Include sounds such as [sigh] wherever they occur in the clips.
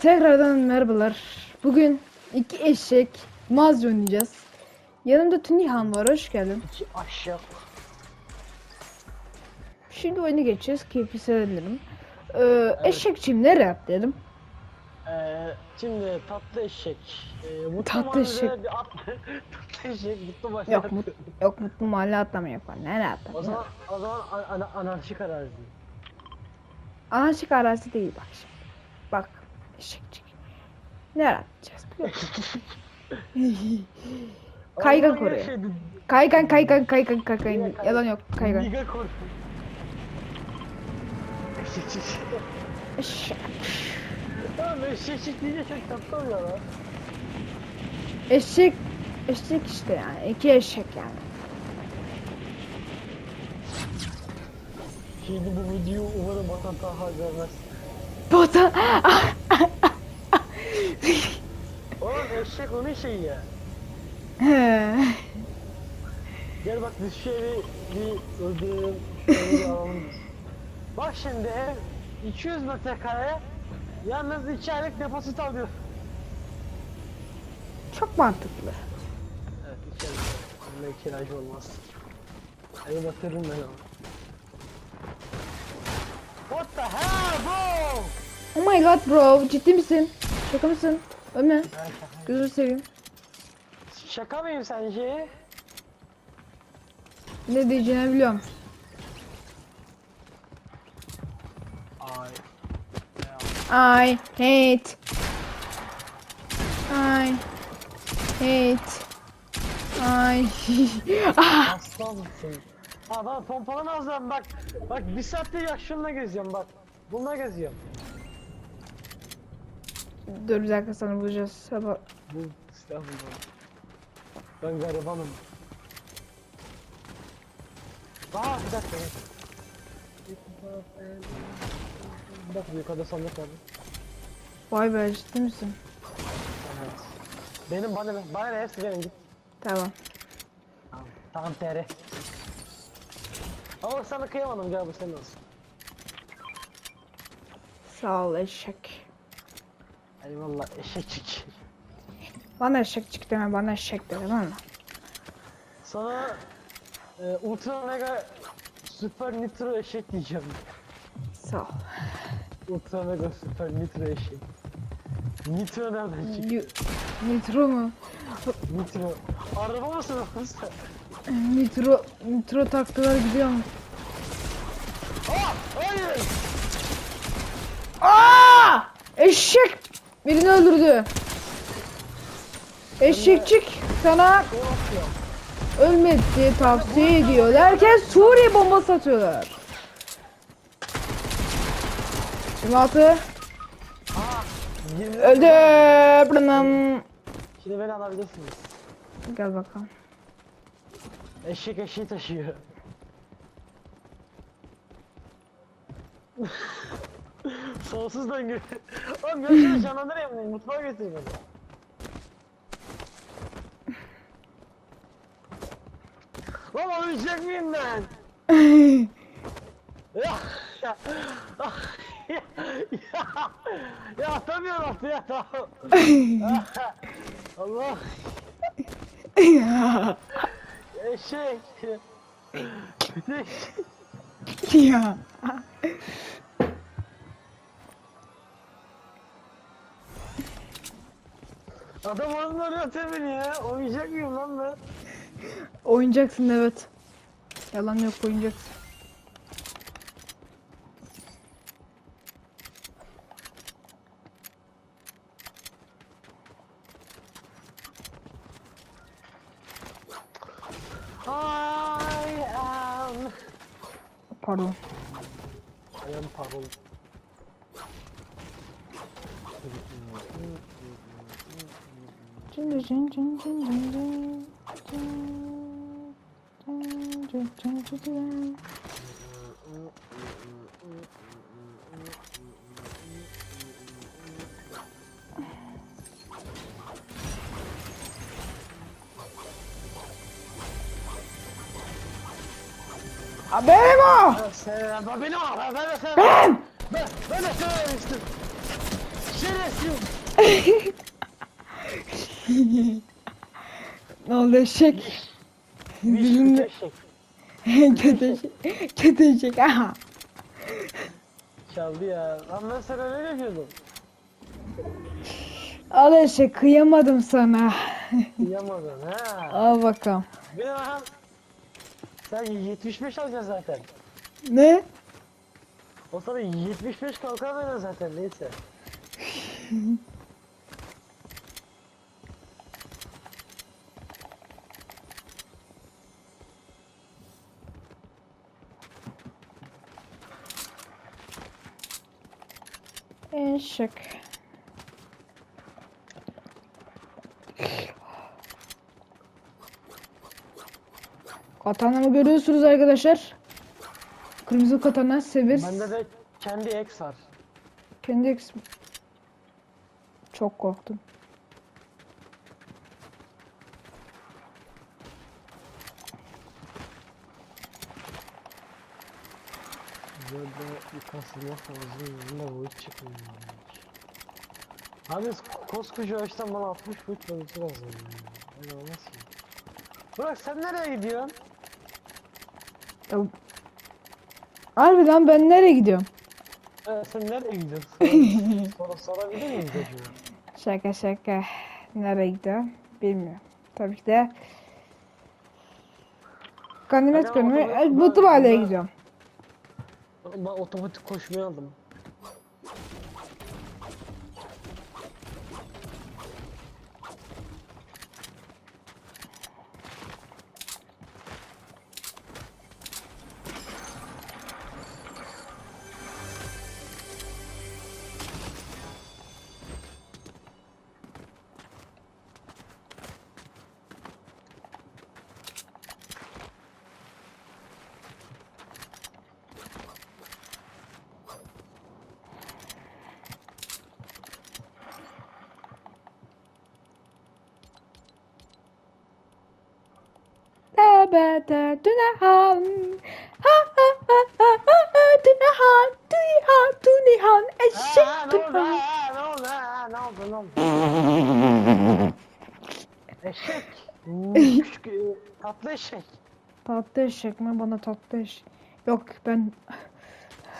tekrardan merhabalar. Bugün iki eşek maz oynayacağız. Yanımda Tunihan var, hoş geldin. İki aşağı. Şimdi oyunu geçeceğiz, keyfi seyredelim. Ee, Eşekçiyim, nereye atlayalım? Ee, şimdi tatlı eşek. Ee, mutlu Tatlı eşek. Bir at... [laughs] tatlı eşek mutlu mahalle. Yok, mut yok mutlu mahalle atlamaya falan. Nereye O atlayalım? zaman, o zaman an ana anarşik arazi. Anarşik arazi değil bak şimdi. Bak, eşekçik. Nereye atlayacağız biliyor musun? [laughs] Kaygan zaman koruyor. şey- Kaygan, kaygan, kaygan, kaygan. Niye Yalan yok, kaygan. Niga koruyor. Eşekçik. Eşek. Tamam eşekçik deyince çok tatlı oluyor lan. Eşek, eşek işte yani. İki eşek yani. Şimdi bu videoyu umarım Vatan Taha görmez. Bota. Oğlum eşek onun şeyi ya. Gel bak biz şöyle bir öldürelim. Şöyle bir alalım. Bak şimdi ev 200 metrekare yalnız 2 aylık depozit alıyor. Çok mantıklı. Evet 2 aylık. Kiracı olmaz. Evi batırırım ben ama. What the hell bro? Oh my god bro, ciddi misin? Şaka mısın? Ölme. Gözünü seveyim. Şaka mıyım sence? Ne diyeceğini biliyorum. Ay. I hate. I hate. I. [laughs] ah, Aslan mısın? Ha bana pompalamazlar bak. Bak bir saattir ya şununla geziyorum bak. Bununla geziyorum. Dur bir dakika sana bulacağız. Sabah. Bu estağfurullah. Ben garibanım. Aa bir dakika. Bir dakika yukarıda sandık var. Vay be ciddi misin? Evet. Benim bana ne? Bana ne hepsi benim git. Tamam. Tamam. Tamam TR. Ama sana kıyamadım gel bu senin olsun. Sağ ol eşek. Eyvallah eşekçik. Bana eşekçik deme bana eşek de tamam mı? Sana e, ultra mega super nitro eşek diyeceğim. Sağ ol. Ultra mega super nitro eşek. Nitro nereden çıktı? Yu- Nitro mu? Nitro. Araba mısın oğlum sen? Nitro, nitro taktılar gidiyor mu? Aa! Hayır! Aa! Eşek birini öldürdü. Eşekçik sana ölmedi diye tavsiye ediyor. Derken Suriye bombası atıyorlar. 26 Aa! Yirmi- öldü. Bırnım. Şimdi beni alabilirsiniz. Gel bakalım. Eşek eşeği taşıyor. Sonsuz döngü. [laughs] Oğlum gözünü canlandırayım mutfağa götür beni. Lan ölecek miyim ben? Ya [laughs] ya ya ya ya atamıyorum artık ya tamam. Allah eşek. [laughs] Eşek. ya. Adam ağzını arıyor beni ya. Oynayacak mıyım lan ben? Oynayacaksın evet. Yalan yok oynayacaksın. Benim abi, ben! Ben, ben de sevmemiştim. Şerefsiz. Ne oldu eşek? Bir Dilinde eşek. Kötü eşek. Aha. Çaldı ya. Lan ben sana öyle yapıyordum. Al eşek kıyamadım sana. Yamadın ha. Al bakalım. Bir de aha. Sen 75 alacaksın zaten. Ne? O sana 75 kalkan veriyor zaten neyse. Eşek. Katanamı görüyorsunuz arkadaşlar. Kırmızı katana sever. Bende de kendi X var. Kendi eksim. Çok korktum. Böyle bir kasılma lazım. Yanında boyut çıkmıyor. Abi koskoca ağaçtan bana 60 boyut boyutu lazım. ya. Öyle olmaz ki. Burak sen nereye gidiyorsun? Ya... Harbiden ben nereye gidiyorum? Ee, sen nereye gidiyorsun? [laughs] Sor, sor, sorabilir miyim çocuğu? Şaka şaka. Nereye gidiyorum? Bilmiyorum. Tabii ki de Ganimet. El Mutlubalı'ya Ben- gidiyorum. Ben otomatik koşmayı aldım. Tebede dünehan Ha ha ha ha ha ha Dünehan Dünehan Dünehan Eşek Aa, ne oldu? Dünehan ne oldu? Aa, ne oldu? Ne oldu? eşek. Küçük, e, tatlı eşek. Tatlı eşek mi? Bana tatlı eşek Yok ben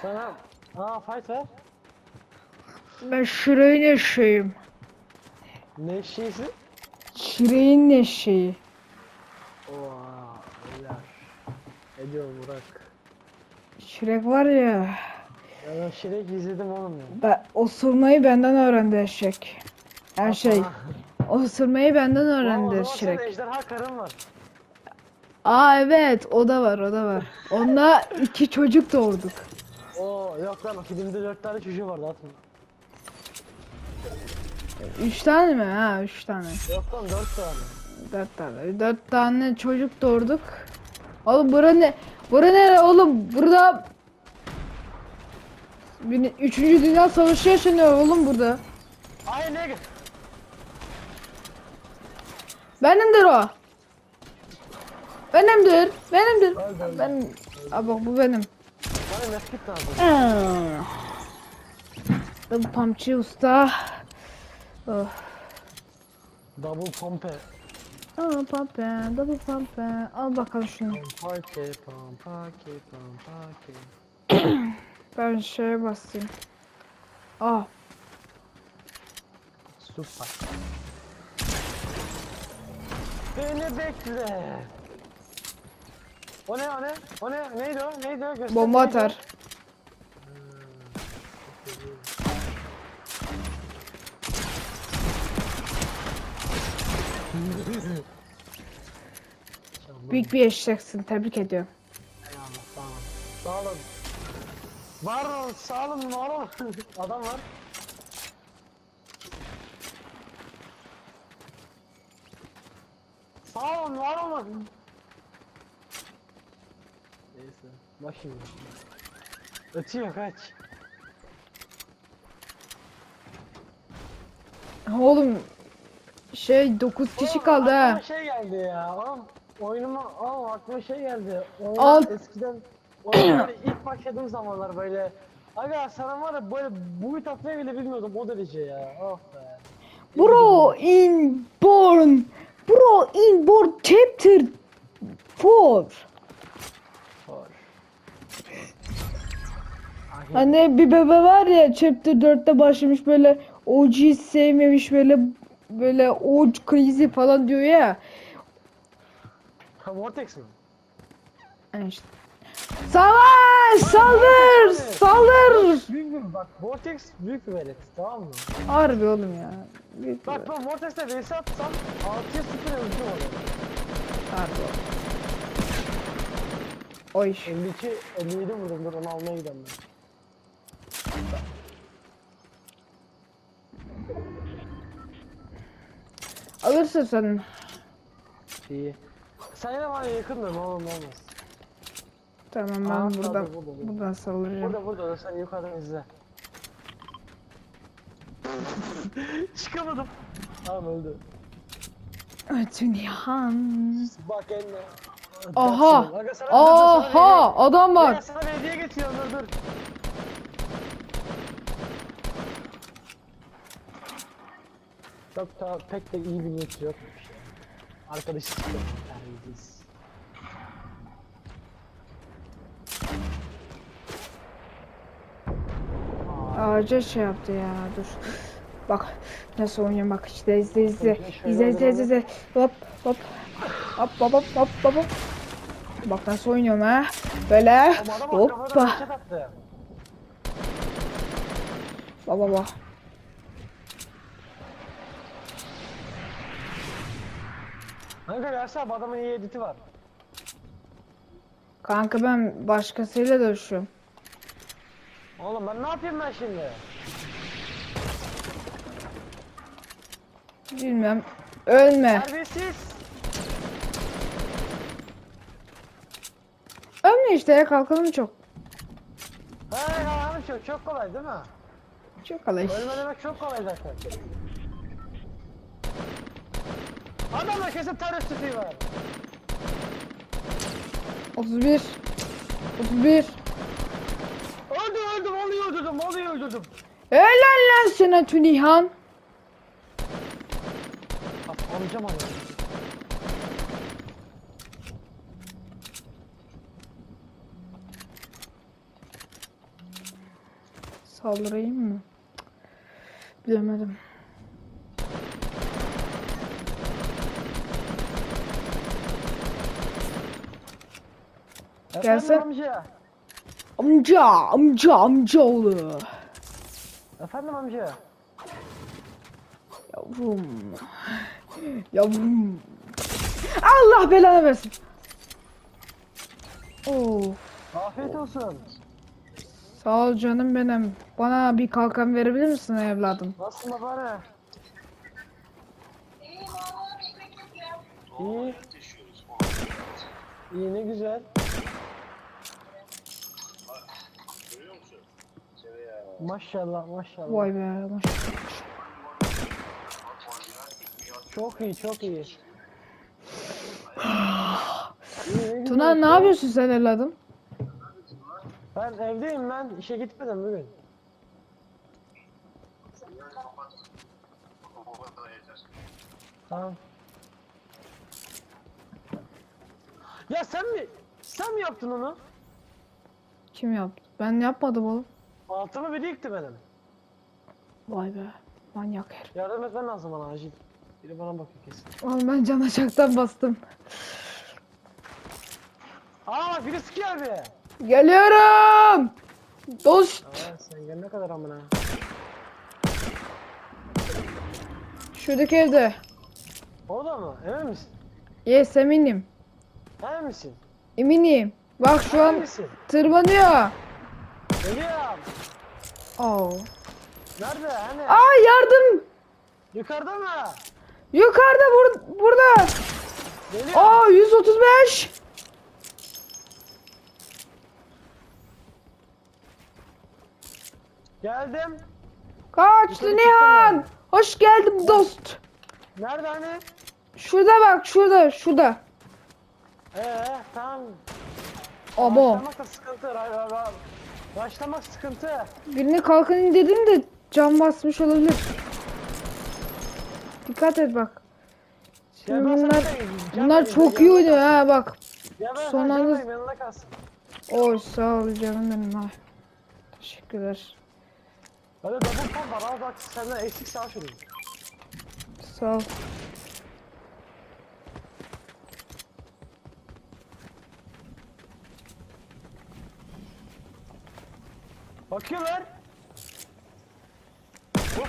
Sana aa fight ver. Ben Şirin eşeğim Ne eşeğisi? Şirin eşeği Oha. Ediyor Burak. Şirek var ya Ya ben Şirek izledim oğlum ya. ben, Osurmayı benden öğrendi eşek Her şey Osurmayı benden o öğrendi zaman Şirek senin ejderha karın var. Aa evet o da var o da var Onunla [laughs] iki çocuk doğurduk Oo yok lan filmde dört tane çocuğu vardı atma. Üç tane mi? Ha üç tane Yok lan dört tane. Dört tane. Dört tane çocuk doğurduk. Oğlum bura ne? Bura nere oğlum? Burada Üçüncü Dünya Savaşı yaşanıyor oğlum burada. Ay ne? Benimdir o. Benimdir. Benimdir. Ben... Aa bak bu benim. Bana lazım. Aa. Bu Pamçı usta. Oh. Double pompe. Aa pampe, double pampe. Al bakalım şunu. Pompake, pompake, pompake. Ben şeye basayım. Ah. Süper. Beni bekle. O ne o ne? O ne? Neydi o? Neydi o? Göster, Bomba neydi atar. Büyük bir eşeksin. Tebrik ediyorum. Eyvallah, sağ olun. Sağ olun. Var olun, sağ olun, var olun. [laughs] Adam var. Sağ olun, var olun. Neyse, bak şimdi. Ötüyor kaç. Oğlum şey 9 kişi Oğlum, kaldı aklıma ha. şey geldi ya. Oğlum oyunuma oğlum aklıma şey geldi. Oyunlar Alt- eskiden oyunlar ilk başladığım zamanlar böyle Aga sana var ya böyle boyut atmayı bile bilmiyordum o derece ya. Oh be. Bro inborn. Bro inborn chapter 4. Hoş. Hani bir bebe var ya chapter 4'te başlamış böyle OG'yi sevmemiş böyle böyle OG crazy falan diyor ya. Ha, Vortex mi? İşte. Savaş! Saldır! Saldır! Büyük bir bak Vortex büyük bir velet tamam mı? Harbi oğlum ya. Büyük bir- Bak ben Vortex'te vs atsam 6'ya 0 öldüm oraya. Harbi oğlum. Oy. 52 57 vurdum dur onu almaya gidelim ben. Alırsın sen. İyi. Sen yine bana yakındın oğlum olmaz. Tamam ben Aa, buradan tabii, burada, burada. buradan saldıracağım. Burada burada sen yukarıdan izle. [laughs] Çıkamadım. Tamam öldü. Tünyan. Bak eline. Aha. Aga sana- sana hediye- Aha adam Aga var. sana bir hediye getiriyorum dur dur. Çok da pek de iyi bir niyeti yok. Arkadaşız. Terbiyesiz. Ağaca şey yaptı ya dur. Bak nasıl oynuyorum bak işte izle izle. İzle izle izle. izle. Hop hop. Hop hop hop hop hop. hop. Bak nasıl oynuyorum ha. Böyle hoppa. attı. Baba Kanka bu adamın iyi editi var. Kanka ben başkasıyla dövüşüyorum. Oğlum ben ne yapayım ben şimdi? Bilmem. Ölme. Terbiyesiz. Ölme işte ya kalkalım çok. He ya çok, çok kolay değil mi? Çok kolay. Ölme demek çok kolay zaten. Adamla kesin terörist tüfeği var. 31. 31. Öldüm öldüm onu öldürdüm onu öldürdüm. Helal lan sana Tunihan. Bak amcam. Saldırayım mı? Bilemedim. Gelse- Efendim amca. Amca, amca, amcaoğlu. Efendim amca. Yavrum. Yavrum. Allah belanı versin. Of. Afiyet olsun. Sağ ol canım benim. Bana bir kalkan verebilir misin evladım? Nasılsın baba İyi. İyi ne güzel. Maşallah maşallah. Vay be. maşallah. Çok iyi çok iyi. [sighs] Tuna ne ya. yapıyorsun sen evladım? Ben evdeyim ben işe gitmedim bugün. Tamam. Ya sen mi? Sen mi yaptın onu? Kim yaptı? Ben yapmadım oğlum. Altımı biri yıktı benim. Vay be. Manyak herif. Yardım etmen lazım bana acil. Biri bana bakıyor kesin. Oğlum ben can açaktan bastım. Aa biri sıkıyor abi. Geliyorum. Dost. Aa sen gel ne kadar amına. Şuradaki evde. O da mı? Emin misin? Yes eminim. Emin misin? Eminim. Bak şu Emin an misin? tırmanıyor. Geliyorum. Oo. Nerede? Hani? Aa yardım. Yukarıda mı? Yukarıda bur burada. Geliyor. Aa 135. Geldim. Kaç Yukarı Nihan. Hoş geldin dost. Nerede hani? Şurada bak şurada şurada. Ee tamam. Abo. Başlamak da sıkıntı. Ray, ray, ray. Başlamak sıkıntı. Birine kalkan indirdim de cam basmış olabilir. Dikkat et bak. Sana bunlar, bunlar çok iyi oynuyor ha bak. Son anda-. Oy sağ ol canım benim ha. Teşekkürler. Hadi double pump var al bak senden eksik savaş oluyor. Sağ ol. Bakıyorlar.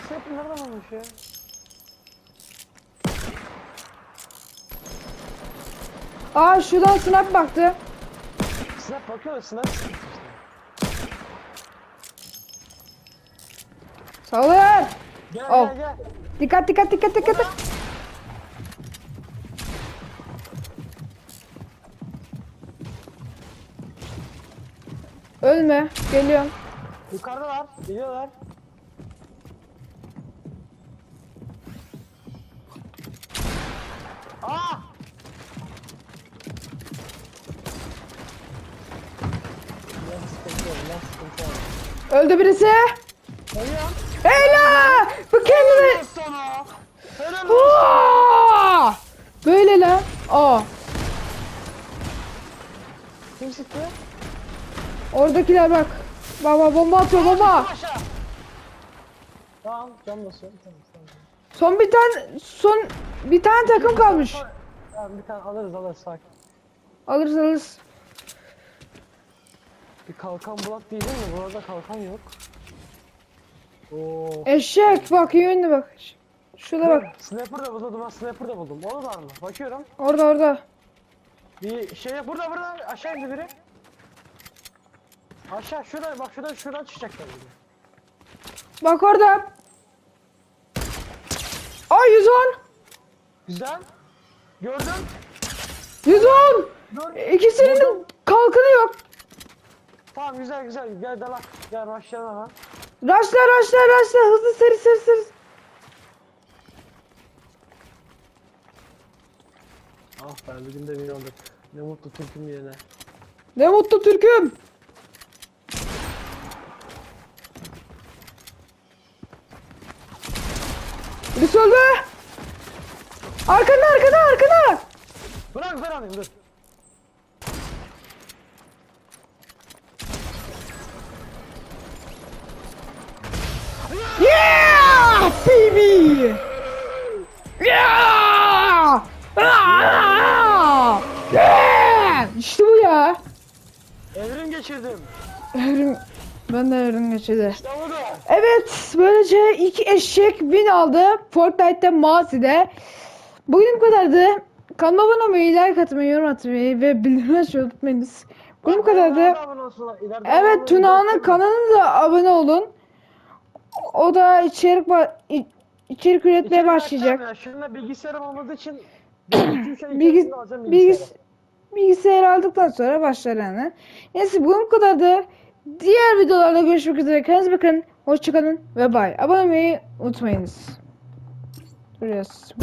Hep nereden olmuş ya? Aa şuradan snap baktı. Snap bakıyor snap olun. Gel Al. gel gel. Dikkat dikkat dikkat dikkat. Ölme. Geliyorum. Yukarıdalar. Geliyorlar. Aa! Lan sıkıntı yok, lan sıkıntı. Öldü birisi. Geliyorum. Bu. Helal sana. Helal olsun. Aa! Böyle lan. Aa. Kim sıktı? Oradakiler bak. Baba bomba atıyor bomba. Tamam, cam basıyorum. Tamam. Son bir tane son bir tane takım kalmış. Tamam, bir tane alırız alırız sakin. Alırız alırız. Bir kalkan bulat diyeceğim de burada kalkan yok. Oo. Eşek bak yönüne bak. Şurada bak. Sniper da buldum, ben sniper da buldum. Onu var mı? Bakıyorum. Orada orada. Bir şey burada burada aşağı indi biri. Aşağı şuradan bak şuradan şuradan çıkacaklar biri. Bak orada. Ay 110. Güzel. Gördün. 110. Dur. İkisinin de kalkanı yok. Tamam güzel güzel. Gel dalak. Gel başlayalım hemen. Raşla raşla raşla hızlı seri seri seri. Ah be bir günde bir olduk. Ne mutlu Türk'üm yerine. Ne mutlu Türk'üm. Birisi öldü. Arkanda arkanda arkanda. Bırak ben alayım dur. Yeah baby. Yeah. Ah! Yeah! İşte bu ya. Evrim geçirdim. Evrim, ben de evrim geçirdi. İşte. Evet, böylece iki eşek bin aldı Fortnite'te Mazi'de. Bugün bu kadardı. Kanalıma abone olmayı, like atmayı, yorum atmayı ve bildirim açmayı unutmayınız. Bugün bu kadardı. Evet, Tuna'nın kanalına da abone olun. O da içerik içerik üretmeye başlayacak. Ya. Şununla bilgisayarım olmadığı için bilgi, Bilgis bilgis bilgisayar aldıktan sonra başlar yani. Neyse bugün bu kadardı. Diğer videolarda görüşmek üzere. Kendinize bakın. Hoşçakalın ve bay. Abone olmayı unutmayınız. Duruyoruz.